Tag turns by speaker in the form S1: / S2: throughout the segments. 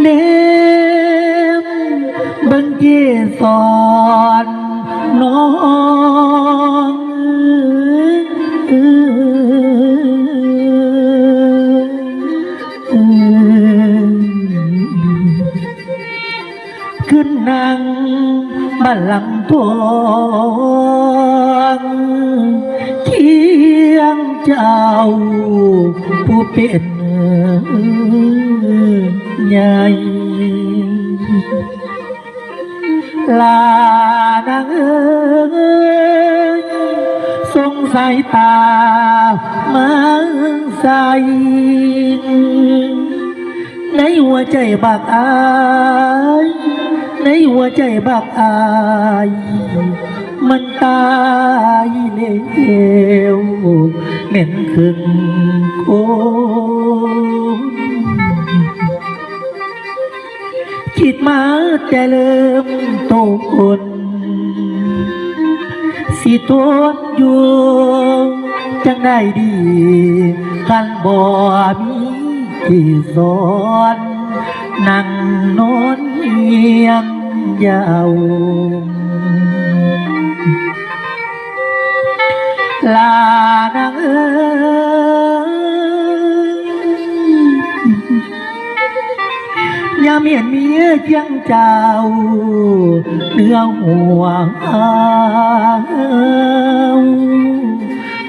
S1: เนมบังเกสอนน้องขึ้นนั่งบัลลังก์ทองเคียงเจ้าผู้เป็น ใหญ่ลานางเอ้ยสงสายตามาใสในหัวใจบักอายในหัวใจบักอายมันตายแล้วเหม็นคึงโค มาแต่เริ่มโตคนสิทนอยู่จังได้ดีกันบ่มีที่สอนนั่งนอนเอียงยาวลานางเอ้ ยามเห็นเมียเคียงเจ้าเนื้อหัวเอา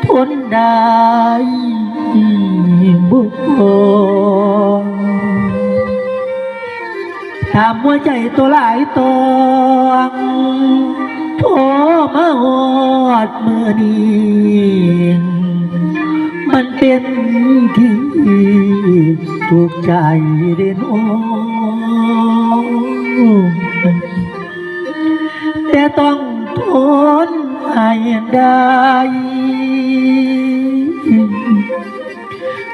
S1: ทนได้บุกถามหัวใจตัวหลายตองโทมาหอดมือนี้มันเป็นที่ถูกใจเด่นโอ แต่ต้องทนให้ได้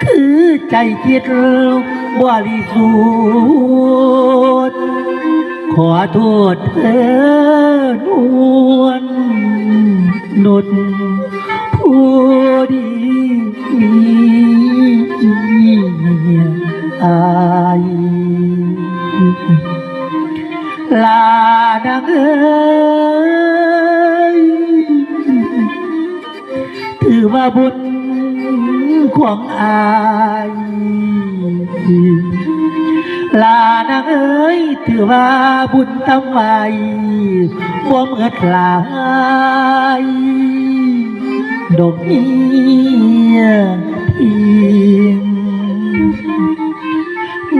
S1: คือใจคิดบริสุทธิ์ขอโทษเธอนวลนุดผู้ดีมีอาย ลานางเอ้ยถือว่าบุญของอายลานางเอ้ยถือว่าบุญทำไว้บ่เมื่อคลายดอกเนี้พิง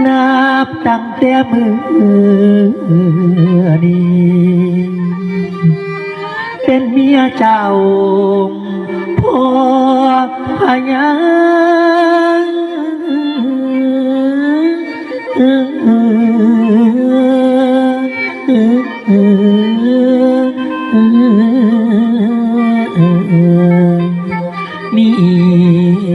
S1: นั บตั้งแต่มือนี้ เป็นเมียเจ้าพ่อพญานี่